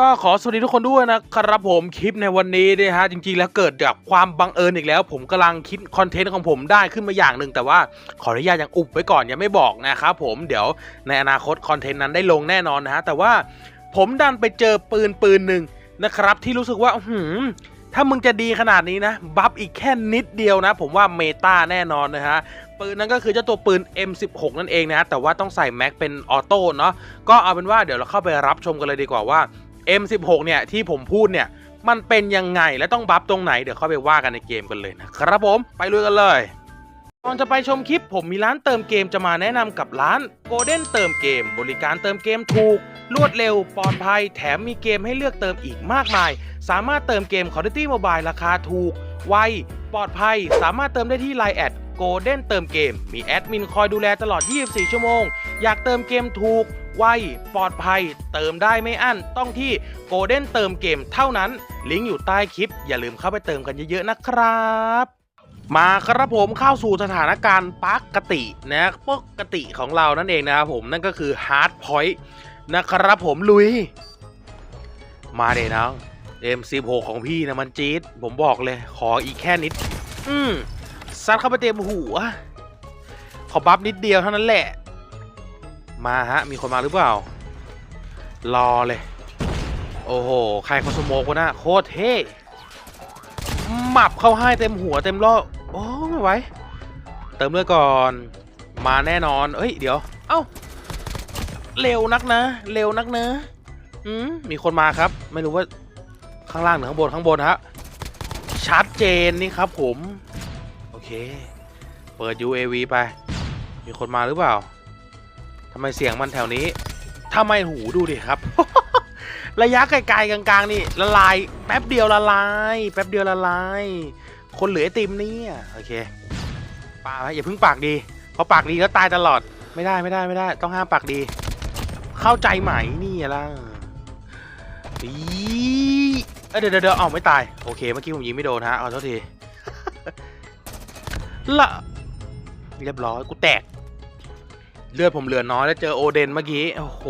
ก็ขอสวัสดีทุกคนด้วยนะครับผมคลิปในวันนี้นะฮะจริงๆแล้วเกิดจากความบังเอิญอีกแล้ว ผมกำลังคิดคอนเทนต์ของผมได้ขึ้นมาอย่างหนึ่งแต่ว่าขออนุญาตยังอุบไว้ก่อนยังไม่บอกนะครับผมเดี๋ยวในอนาคตคอนเทนต์นั้นได้ลงแน่นอนนะฮะแต่ว่าผมดันไปเจอปืนปืนหนึ่งนะครับที่รู้สึกว่าหือถ้ามึงจะดีขนาดนี้นะบัฟอีกแค่นิดเดียวนะ ผมว่าเมตาแน่นอนนะฮะปืนนั้นก็คือเจ้าตัวปืน M16 นั่นเองนะฮะแต่ว่าต้องใส่แม็กเป็นออโต้เนาะก็เอาเป็นว่าเดี๋ยวเราเข้าไปรับชมกันเลยดีกว่าว่า M16 เนี่ยที่ผมพูดเนี่ยมันเป็นยังไงและต้องบัฟตรงไหนเดี๋ยวเข้าไปว่ากันในเกมกันเลยนะครับผมไปลุยกันเลยก่อนจะไปชมคลิปผมมีร้านเติมเกมจะมาแนะนำกับร้าน Golden เติมเกม บริการเติมเกมถูก รวดเร็วปลอดภัย แถมมีเกมให้เลือกเติมอีกมากมาย สามารถเติมเกม Call of Duty Mobile ราคาถูก ไว ปลอดภัย สามารถเติมได้ที่ Line แอด Golden เติมเกม มีแอดมินคอยดูแลตลอด 24 ชั่วโมง อยากเติมเกมถูก ไวปลอดภัย เติมได้ไม่อั้นต้องที่ Golden เติมเกมเท่านั้น ลิงก์อยู่ใต้คลิป อย่าลืมเข้าไปเติมกันเยอะๆนะครับมาครับผมเข้าสู่สถานการณ์ปกตินะปกติของเรานั่นเองนะครับผมนั่นก็คือ Hard Point นะครับผมลุย มาเดน้อง M16 ของพี่นะมันจี๊ดผมบอกเลย ขออีกแค่นิด อืมซัดเข้าไปเต็มหัวขอบัฟนิดเดียวเท่านั้นแหละ มาฮะ มีคนมาหรือเปล่า รอเลย โอ้โห ใครเขาสโมกนะโคตรเท่หมับเข้าให้เต็มหัวเต็มล้อโอ้ไม่ไหว เติมเลือดก่อน มาแน่นอน เอ้ย เดี๋ยว เอ้า เร็วนักนะ เร็วนักนะอืมมีคนมาครับ ไม่รู้ว่าข้างล่างหรือข้างบนข้างบนฮะ ชัดเจนนี่ครับผม โอเค เปิด UAV ไป มีคนมาหรือเปล่า ทำไมเสียงมันแถวนี้ทำไมหูดูดิครับ ระยะไกลๆกลางๆนี่ละลายแป๊บเดียวละลายแป๊บเดียวละลาย คนเหลือไอติมเนี่ยโอเคปากอย่าพิ่งปากดีเพราะปากดีแล้วตายตลอดไม่ได้ไม่ได้ไม่ได้ ต้องห้ามปากดี เข้าใจไหมนี่ล่ะอีเดี๋ยวเดี๋ยวเดี๋ยวเอาไม่ตายโอเคเมื่อกี้ผมยิงไม่โดนฮะเอาโทษทีละเรียบร้อยกูแตก เลือดผมเหลือน้อยแล้วเจอโอเดนเมื่อกี้ โอ้โห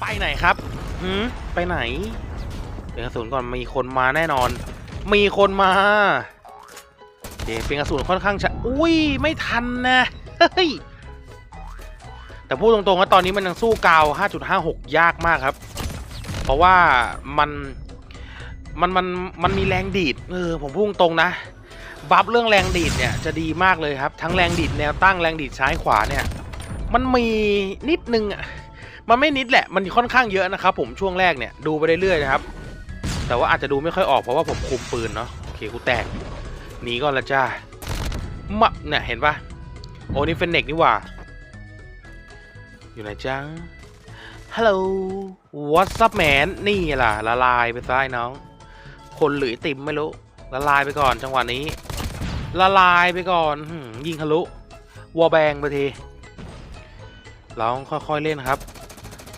ไปไหนครับหืมไปไหนเปลี่ยนกระสุนก่อนมีคนมาแน่นอน มีคนมาโอเคเปลี่ยนกระสุนค่อนข้างช้าอุ้ยไม่ทันนะเฮ้ยแต่พูดตรงๆว่าตอนนี้มันยังสู้กาว 5.56 ยากมากครับ เพราะว่ามันมันมันมันมีแรงดีดเออผมพูดตรงนะ บัฟเรื่องแรงดีดเนี่ยจะดีมากเลยครับ ทั้งแรงดีดแนวตั้งแรงดีดซ้ายขวาเนี่ย มันมีนิดนึงอะมันไม่นิดแหละมันค่อนข้างเยอะนะครับผมช่วงแรกเนี่ยดูไปเรื่อยๆนะครับ แต่ว่าอาจจะดูไม่ค่อยออกเพราะว่าผมคุมปืนเนาะโอเคกูแตกหนีก่อนละจ้ามาเนี่ยเห็นปะโอ้นี่เฟนเน็กนี่ว่า อยู่ไหนจ้าฮัลโหล what's up man นี่ล่ะละลายไปซ้ายน้อง คนหรือไอติมไม่รู้ละลายไปก่อนจังหวะนี้ ละลายไปก่อนยิงทะลุวอลแบงไปทีเราค่อยๆเล่นครับ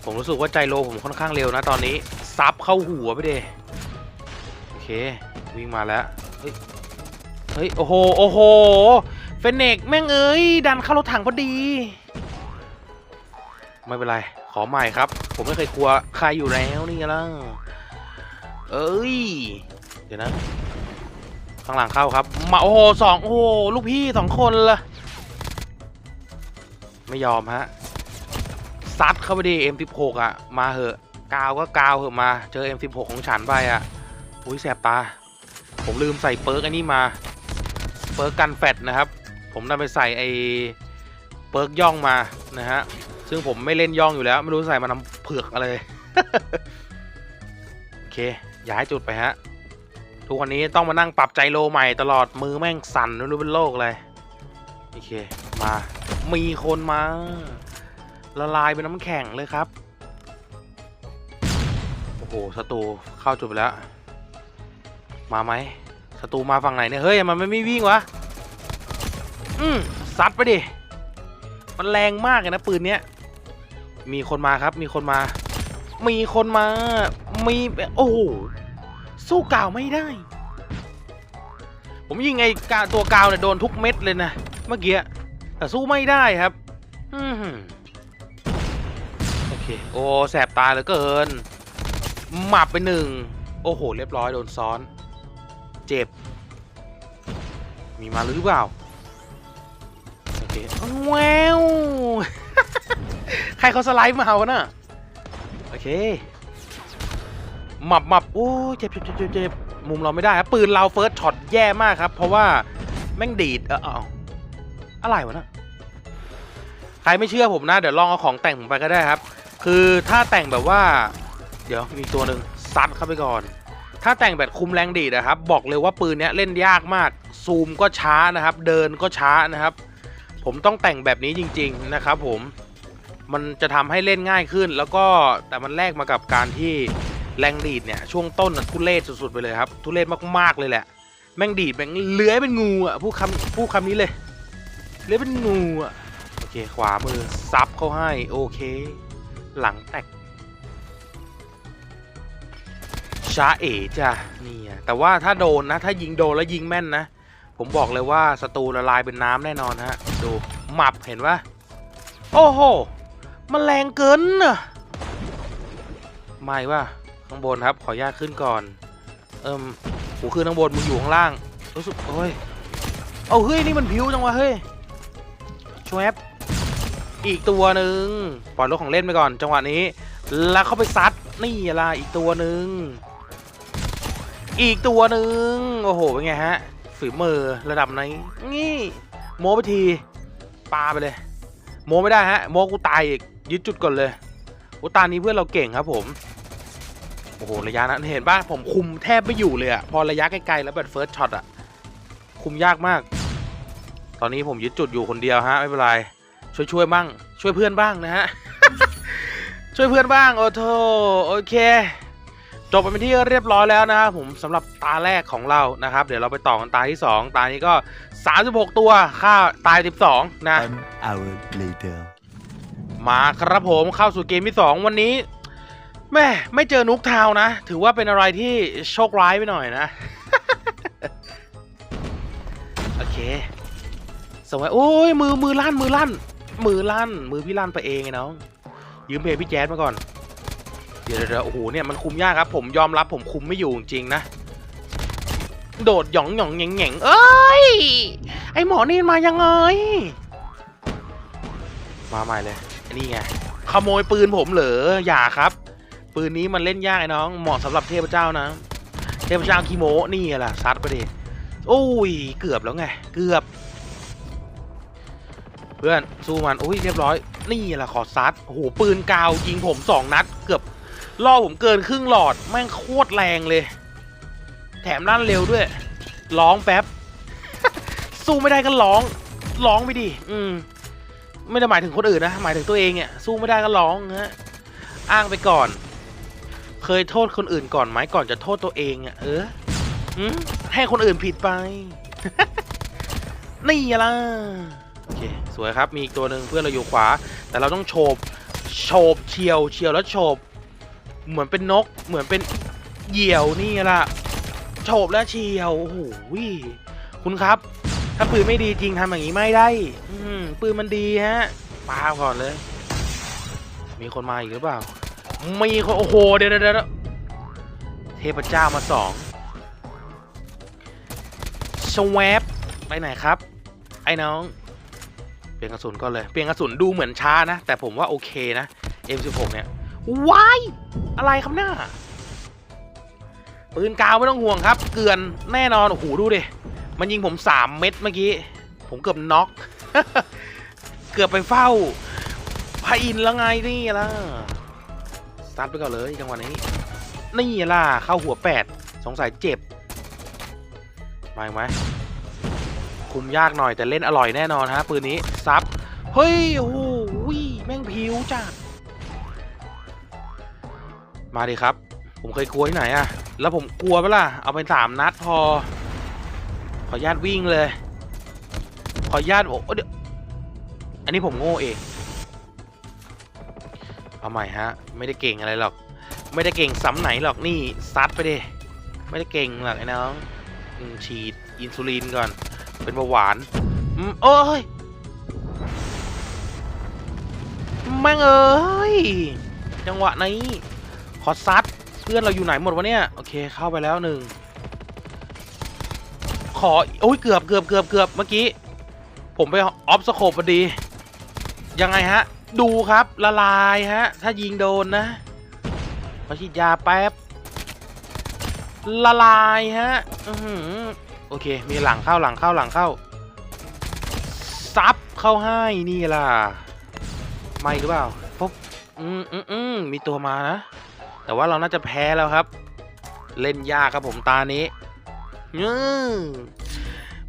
ผมรู้สึกว่าใจโลผมค่อนข้างเร็วนะตอนนี้ ซับเข้าหัวไปเดโอเค วิ่งมาแล้ว เฮ้ย เฮ้ย โอ้โห โอ้โห เฟนเนกแม่งเอ้ย ดันเข้ารถถังพอดี ไม่เป็นไร ขอใหม่ครับ ผมไม่เคยกลัวใครอยู่แล้วนี่ล่ะเอ้ย เดี๋ยวนะ ข้างหลังเข้าครับ มาโอ้โหสองโอ้โหลูกพี่สองคนละไม่ยอมฮะซัดเข้าไปดิ M16 อะ มาเหอะกาวก็กาวเหอะมา เจอ M16 ของฉันไปอะ อุ้ยแสบตา ผมลืมใส่เปิร์กอันนี้มา เปิร์กกันแฟดนะครับ ผมนำไปใส่ไอเปิร์กย่องมานะฮะ ซึ่งผมไม่เล่นย่องอยู่แล้ว ไม่รู้ใส่มาทำเผือกอะไร โอเค ย้ายจุดไปฮะ ทุกวันนี้ต้องมานั่งปรับใจโลใหม่ตลอดมือแม่งสั่นไม่รู้เป็นโรคเลยโอเคมามีคนมาละลายเป็นน้ำแข็งเลยครับ โอ้โหศัตรูเข้าจุดไปแล้ว มาไหมศัตรูมาฝั่งไหนเนี่ย เฮ้ย มันไม่วิ่งวะ อืมซัดไปดิ มันแรงมากเลยนะปืนเนี้ย มีคนมาครับ มีคนมา มีคนมา มี โอ้โห สู้กาวไม่ได้ ผมยิงไอ้กาตัวกาวเนี่ยโดนทุกเม็ดเลยนะเมื่อกี้แต่สู้ไม่ได้ครับอืมโอเคโอ้แสบตาเหลือเกินหมับไปหนึ่งโอ้โห เรียบร้อยโดนซ้อน เจ็บ มีมาหรือเปล่าโอเคแววใครเขาสไลด์มาเอาน่ะ โอเค หมับหมับโอ้ยเจ็บเจ็บเจ็บเจ็บมุมเราไม่ได้ครับปืนเราเฟิร์สช็อตแย่มากครับ เพราะว่าแม่งดีดเออเอาอะไรวะน่ะใครไม่เชื่อผมนะ เดี๋ยวลองเอาของแต่งผมไปก็ได้ครับ คือถ้าแต่งแบบว่า เดี๋ยวมีตัวหนึ่งซัดเข้าไปก่อน ถ้าแต่งแบบคุมแรงดีดนะครับ บอกเลยว่าปืนเนี้ยเล่นยากมาก ซูมก็ช้านะครับ เดินก็ช้านะครับ ผมต้องแต่งแบบนี้จริง ๆนะครับ ผมมันจะทำให้เล่นง่ายขึ้น แล้วก็แต่มันแลกมากับการที่ แรงดีดเนี่ยช่วงต้นทุเรศสุดๆไปเลยครับ ทุเรศมากๆเลยแหละ แม่งดีดแม่งเลื้อยเป็นงูอะพูดคำพูดคำนี้เลยเลื้อยเป็นงูอะโอเคขวามือซับเขาให้โอเค หลังแตกช้าเอ๋จ้ะนี่อะแต่ว่าถ้าโดนนะ ถ้ายิงโดนแล้วยิงแม่นนะ ผมบอกเลยว่าศัตรูละลายเป็นน้ำแน่นอนฮะดูหมับเห็นปะโอ้โหมันแรงเกินน่ะไม่ว่า ข้างบนครับ ขออนุญาตขึ้นก่อน เอิมกูขึ้นข้างบนมึงอยู่ข้างล่างรู้สึกโอ้ยเอาเฮ้ยนี่มันผิวจังวะเฮ้ยชวบอีกตัวหนึ่งปล่อยรถของเล่นไปก่อน จังหวะนี้ แล้วเข้าไปซัดนี่ละอีกตัวหนึ่งอีกตัวหนึ่งโอ้โหเป็นไงฮะฝีมือระดับไหนนี่โมไปทีปาไปเลย โมไม่ได้ฮะโมกูตายอีกยึดจุดก่อนเลยโอ้ตานี้เพื่อนเราเก่งครับผม โอ้โหระยะนั้นเห็นป่ะผมคุมแทบไม่อยู่เลยอะพอระยะไกลๆแล้วแบบเฟิร์สช็อตอะคุมยากมาก ตอนนี้ผมยึดจุดอยู่คนเดียวฮะไม่เป็นไรช่วยช่วยๆบ้างช่วยเพื่อนบ้างนะฮะช่วยเพื่อนบ้างโอ้โถโอเค จบไปเป็นที่เรียบร้อยแล้วนะครับผมสำหรับตาแรกของเรานะครับ เดี๋ยวเราไปต่อกันตาที่ 2 ตานี้ก็ 36 ตัวค่าตาย 12 นะ One hour later. มาครับผมเข้าสู่เกมที่ 2 วันนี้ แม่ไม่เจอนุกทาวนะ ถือว่าเป็นอะไรที่โชคร้ายไปหน่อยนะ โอเคสมัยโอ้ยมือมือลั่นมือลั่น มือลั่น มือพี่ลั่นไปเองไงน้องยืมเพลงพี่แจ๊ดมาก่อน เดี๋ยวเดี๋ยวโอ้โหเนี่ยมันคุมยากครับ ผมยอมรับผมคุมไม่อยู่จริงนะ โดดหยองหยองแง่งแง่งเอ้ยไอหมอนี่มายังไงมาใหม่เลยนนี่ไงขโมยปืนผมเหรออย่าครับ ปืนนี้มันเล่นยากไอ้น้อง เหมาะสำหรับเทพเจ้านะ เทพเจ้าคีโมนี่แหละซัดไปดิโอ้ย เกือบแล้วไง เกือบ เพื่อนสู้มันโอ้ยเรียบร้อย นี่แหละขอซัดโอ้โหปืนกาวยิงผมสองนัด เกือบล่อผมเกินครึ่งหลอด แม่งโคตรแรงเลย แถมลั่นเร็วด้วย ร้องแป๊บ สู้ไม่ได้ก็ร้อง ร้องไปดิ อืม ไม่ได้หมายถึงคนอื่นนะ หมายถึงตัวเองเนี่ย สู้ไม่ได้ก็ร้องฮะ อ้างไปก่อน เคยโทษคนอื่นก่อนไหมก่อนจะโทษตัวเองอะเออให้คนอื่นผิดไป นี่ละโอเคสวยครับมีอีกตัวหนึ่งเพื่อนเราอยู่ขวา แต่เราต้องโฉบโฉบเฉียวเฉียวแล้วโฉบเหมือนเป็นนก เหมือนเป็นเหยี่ยวนี่ละโฉบแล้วเฉียวโอ้โหคุณครับ ถ้าปืนไม่ดีจริงทำอย่างนี้ไม่ได้ อืปืนมันดีฮะปาก่อนเลย มีคนมาอีกหรือเปล่า มีคนโอ้โหเดี๋ยวเดี๋ยวเทพเจ้ามาสองสวปไปไหนครับ ไอ้น้อง เปลี่ยนกระสุนก่อนเลย เปลี่ยนกระสุนดูเหมือนช้านะ แต่ผมว่าโอเคนะ M16 เนี่ย ว้าย อะไรครับหน้า ปืนกาวไม่ต้องห่วงครับ เกือนแน่นอน โอ้โห ดูดิ มันยิงผมสามเม็ดเมื่อกี้ ผมเกือบน็อก เกือบไปเฝ้าพาอินแล้วไงนี่ล่ะ สตาร์ทไปก่อนเลยจังหวะนี้ นี่ล่ะเข้าหัวแปดสงสัยเจ็บมาไหมคุมยากหน่อยแต่เล่นอร่อยแน่นอนฮะปืนนี้ซับเฮ้ยโอ้โหแม่งผิวจัดมาดิครับ ผมเคยกลัวที่ไหนอะแล้วผมกลัวปะล่ะเอาไปสามนัดพอ ขอญาตวิ่งเลย ขอญาตโอ้เดี๋ยวอันนี้ผมโง่เอง เอาใหม่ฮะ ไม่ได้เก่งอะไรหรอก ไม่ได้เก่งซ้ำไหนหรอกนี่ซัดไปดิไม่ได้เก่งหรอกไอ้น้องฉีดอินซูลินก่อน เป็นเบาหวานอืมโอ้ยแม่งเอ้ยจังหวะนี้ขอซัดเพื่อนเราอยู่ไหนหมดวะเนี่ยโอเคเข้าไปแล้วหนึ่งขอโอ้ยเกือบเกือบเกือบเกือบเมื่อกี้ ผมไปออฟสโคปพอดี ยังไงฮะ ดูครับละลายฮะ ถ้ายิงโดนนะขอฉีดยาแป๊บ ละลายฮะอือโอเค มีหลังเข้าหลังเข้าหลังเข้า ซับเข้าให้นี่ล่ะ ไม่หรือเปล่าปุ๊บอืมอืมอืมมีตัวมานะ แต่ว่าเราน่าจะแพ้แล้วครับ เล่นยากครับผมตานี้อื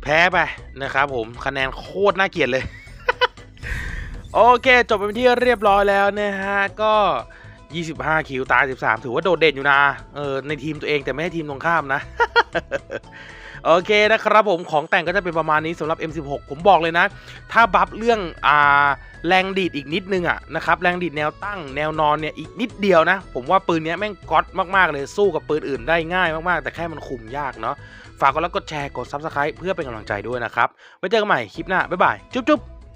แพ้ไปนะครับผมคะแนนโคตรน่าเกลียดเลย โอเค จบไปเป็นที่เรียบร้อยแล้วนะฮะ ก็ 25 คิวตาย13 ถือว่าโดดเด่นอยู่นะ เออ ในทีมตัวเองแต่ไม่ใช่ทีมตรงข้ามนะ โอเคนะครับผมของแต่งก็จะเป็นประมาณนี้สำหรับ M16 ผมบอกเลยนะ ถ้าบัฟเรื่องอ่าแรงดีดอีกนิดนึงอะนะครับ แรงดีดแนวตั้งแนวนอนเนี่ยอีกนิดเดียวนะ ผมว่าปืนเนี้ยแม่งก๊อตมากๆเลยสู้กับปืนอื่นได้ง่ายมากๆ แต่แค่มันคุมยากเนาะฝากกดไลค์กดแชร์กด Subscribe เพื่อเป็นกำลังใจด้วยนะครับไว้เจอกันใหม่คลิปหน้าบ๊ายบายจุ๊บๆ